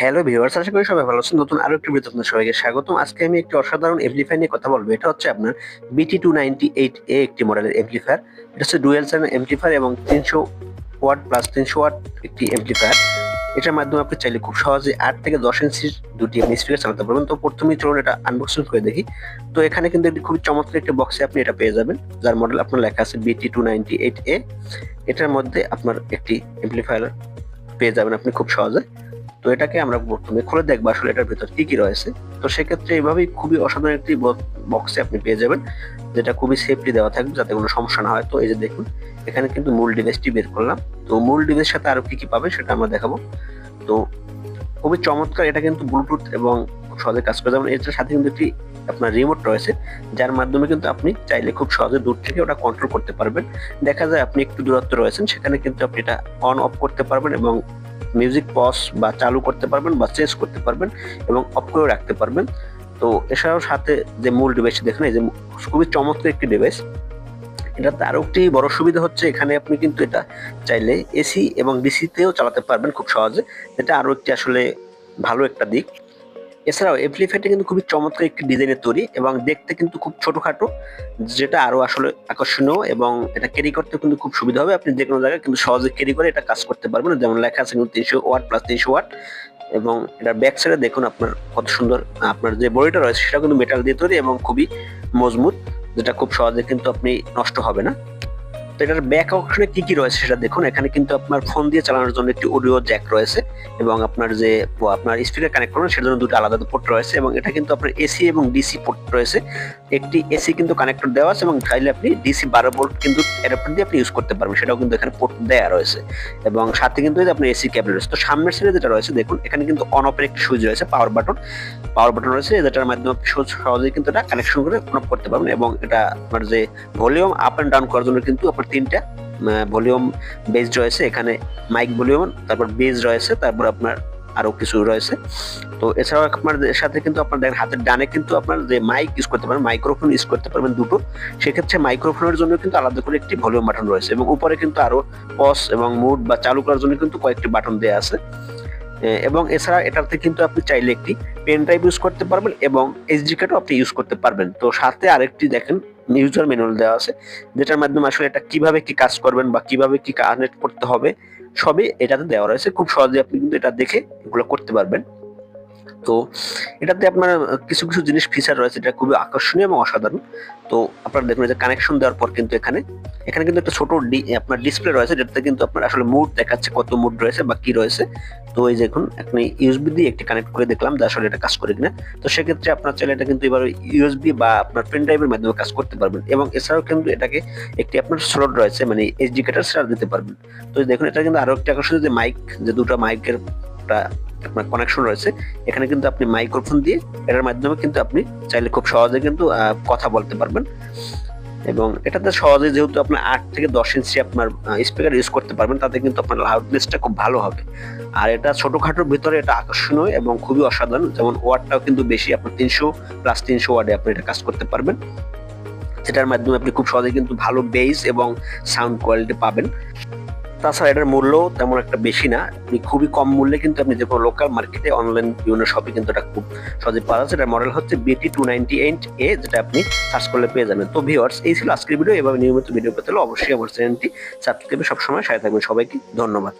Hello viewers আশা করি সবাই ভালো আছেন। নতুন আরও একটি ভিডিওতে আপনাদের সবাইকে স্বাগতম। আজকে আমি একটি অসাধারণ এমপ্লিফায়ার নিয়ে কথা বলব। এটা হচ্ছে আপনার বিটি টু নাইনটি এইট এ একটি মডেলের এমপ্লিফায়ার এটা হচ্ছে ডুয়েল চ্যানেল এমপ্লিফায়ার এবং তিনশো ওয়াট প্লাস তিনশো ওয়াট একটি এমপ্লিফায়ার এটার মাধ্যমে আপনি চাইলে খুব সহজে আট থেকে দশ ইঞ্চির দুটি আপনি স্পিকার চালাতে পারবেন। তো প্রথমেই চলুন এটা আনবক্সিং করে দেখি। তো এখানে কিন্তু একটি খুবই চমৎকার একটি বক্সে আপনি এটা পেয়ে যাবেন, যার মডেল আপনার লেখা আছে বিটি টু নাইনটি এইট এ এটার মধ্যে আপনার একটি এমপ্লিফায়ার পেয়ে যাবেন আপনি খুব সহজে। তো এটাকে আমরা প্রথমে খুলে দেখব আসলে এটার ভেতর কি কি রয়েছে। তো সেক্ষেত্রে এইভাবেই খুবই অসাধারণ একটি বক্সে আপনি পেয়ে যাবেন, যেটা খুবই সেফটি দেওয়া থাকবে যাতে কোনো সমস্যা না হয়। তো এই যে দেখুন, এখানে কিন্তু মূল ডিভাইসটি বের করলাম। তো মূল ডিভাইসের সাথে আরও কি কি পাবে সেটা আমরা দেখাবো। তো খুবই চমৎকার, এটা কিন্তু ব্লুটুথ এবং সহজে কাজ করে যেমন এটার সাথে কিন্তু একটি আপনার রিমোট রয়েছে, যার মাধ্যমে কিন্তু আপনি চাইলে খুব সহজে দূর থেকে ওটা কন্ট্রোল করতে পারবেন। দেখা যায় আপনি একটু দূরত্ব রয়েছেন, সেখানে কিন্তু আপনি এটা অন অফ করতে পারবেন এবং মিউজিক পজ বা চালু করতে পারবেন বা চেঞ্জ করতে পারবেন এবং অফ করে রাখতে পারবেন। তো এছাড়াও সাথে যে মূল ডিভাইস দেখেন, এই যে খুবই চমৎকার একটি ডিভাইস এটাতে তার একটি বড় সুবিধা হচ্ছে, এখানে আপনি কিন্তু এটা চাইলে এসি এবং ডিসিতেও চালাতে পারবেন খুব সহজে। এটা আরও একটি আসলে ভালো একটা দিক। এছাড়াও এমপ্লিফায়ারটা কিন্তু খুবই চমৎকার একটি ডিজাইনের তৈরি এবং দেখতে কিন্তু খুব ছোটোখাটো, যেটা আরও আসলে আকর্ষণীয় এবং এটা ক্যারি করতে কিন্তু খুব সুবিধা হবে। আপনি যে কোনো জায়গায় কিন্তু সহজে ক্যারি করে এটা কাজ করতে পারবেন। যেমন লেখা আছে কিন্তু তিনশো ওয়াট প্লাস তিনশো ওয়াট এবং এটার ব্যাক সাইডে দেখুন আপনার কত সুন্দর আপনার যে বডিটা রয়েছে সেটা কিন্তু মেটাল দিয়ে তৈরি এবং খুবই মজবুত, যেটা খুব সহজে কিন্তু আপনি নষ্ট হবে না। এটার ব্যাক অপশনে কি কি রয়েছে সেটা দেখুন। এখানে কিন্তু আপনার ফোন দিয়ে চালানোর জন্য একটি অডিও জ্যাক রয়েছে এবং আপনার যে, আপনার স্পিকার কানেক্ট করবেন সেটার জন্য দুটো আলাদা পোর্ট রয়েছে এবং এটা কিন্তু আপনার এসি এবং ডিসি পোর্ট রয়েছে। একটি এসি কিন্তু কানেক্টর দেওয়া আছে এবং চাইলে আপনি ডিসি বারো ভোল্ট কিন্তু অ্যাডাপ্টার দিয়ে আপনি ইউজ করতে পারবেন। সেটাও কিন্তু এখানে পোর্ট দেওয়া রয়েছে এবং সাথে কিন্তু আপনার এসি ক্যাবল রয়েছে। তো সামনের সাইডে যেটা রয়েছে দেখুন, এখানে কিন্তু অন অফের একটি সুইচ রয়েছে পাওয়ার বাটন পাওয়ার বাটন রয়েছে, যেটার মাধ্যমে আপনি সহজেই কিন্তু এটা কানেকশন করে অন অফ করতে পারবেন এবং এটা আপনার যে ভলিউম আপ অ্যান্ড ডাউন করার জন্য কিন্তু আপনার তিনটা ভলিউম বেস রয়েছে, এখানে মাইক ভলিউম তারপর বেস রয়েছে, তারপর আপনার আরও কিছু রয়েছে। তো এছাড়াও আপনার সাথে কিন্তু আপনার দেখেন, হাতের ডানে কিন্তু আপনার যে মাইক ইউজ করতে পারবেন মাইক্রোফোন ইউজ করতে পারবেন দুটো। সেক্ষেত্রে মাইক্রোফোনের জন্য কিন্তু আলাদা করে একটি ভলিউম বাটন রয়েছে এবং উপরে কিন্তু আরও পস এবং মুড বা চালু করার জন্য কিন্তু কয়েকটি বাটন দেওয়া আছে। এবং এছাড়া এটাতে কিন্তু আপনি চাইলে একটি পেন ড্রাইভ ইউজ করতে পারবেন এবং এইচডি কার্ডও আপনি ইউজ করতে পারবেন। তো সাথে আরেকটি দেখেন ইউজার ম্যানুয়াল দেওয়া আছে, যেটার মাধ্যমে আসলে এটা কীভাবে কি কাজ করবেন বা কীভাবে কি কানেক্ট করতে হবে, সবই এটাতে দেওয়া রয়েছে। খুব সহজে আপনি কিন্তু এটা দেখে এগুলো করতে পারবেন। তো এটাতে আপনার কিছু কিছু জিনিস ফিচার রয়েছে এটা খুবই আকর্ষণীয় এবং অসাধারণ। তো আপনারা দেখুন যে কানেকশন দেওয়ার পর কিন্তু এখানে এখানে কিন্তু একটা ছোট আপনার ডিসপ্লে রয়েছে যেটাতে কিন্তু আপনার আসলে মুড দেখাচ্ছে কত মুড রয়েছে বা কি রয়েছে। তো এই দেখুন, আপনি ইউএসবি দিয়ে একটি কানেক্ট করে দেখলাম যে আসলে এটা কাজ করে কিনা। তো সেক্ষেত্রে আপনার চাইলে এটা কিন্তু এবার ইউএসবি বা আপনার পেন ড্রাইভের মাধ্যমে কাজ করতে পারবেন এবং এছাড়াও কিন্তু এটাকে একটি আপনার স্লট রয়েছে মানে এইচডি কাটার সেটা দিতে পারবেন। তো দেখুন, এটা কিন্তু আরও একটি আকর্ষণ যে মাইক যে দুটো মাইকের আপনার কানেকশন রয়েছে, এখানে কিন্তু আপনি মাইক্রোফোন দিয়ে এটার মাধ্যমে কিন্তু আপনি চাইলে খুব সহজে কিন্তু কথা বলতে পারবেন। এবং এটাতে সহজে যেহেতু আপনার আট থেকে দশ ইঞ্চি আপনার স্পিকার ইউজ করতে পারবেন, তাতে কিন্তু আপনার লাউডনেসটা খুব ভালো হবে। আর এটা ছোটোখাটোর ভিতরে এটা আকর্ষণীয় এবং খুবই অসাধারণ, যেমন ওয়ার্ডটাও কিন্তু বেশি, আপনার তিনশো প্লাস তিনশো ওয়ার্ডে আপনি এটা কাজ করতে পারবেন। যেটার মাধ্যমে আপনি খুব সহজে কিন্তু ভালো বেস এবং সাউন্ড কোয়ালিটি পাবেন। তাছাড়া এটার মূল্য তেমন একটা বেশি না। আপনি খুবই কম মূল্যে কিন্তু আপনি যে কোনো লোকাল মার্কেটে অনলাইন বিভিন্ন শপে কিন্তু এটা খুব সহজে পাওয়া যাচ্ছে। এটার মডেল হচ্ছে বিটি টু নাইনটি এইট এ যেটা আপনি সার্চ করলে পেয়ে যাবেন। তো ভিওয়ার্স এই ছিল আজকের ভিডিও এভাবে নিয়মিত ভিডিও পেতে হলে অবশ্যই আমার চ্যানেলটি সাবস্ক্রাইবে সবসময় সাথে থাকবেন। সবাইকে ধন্যবাদ।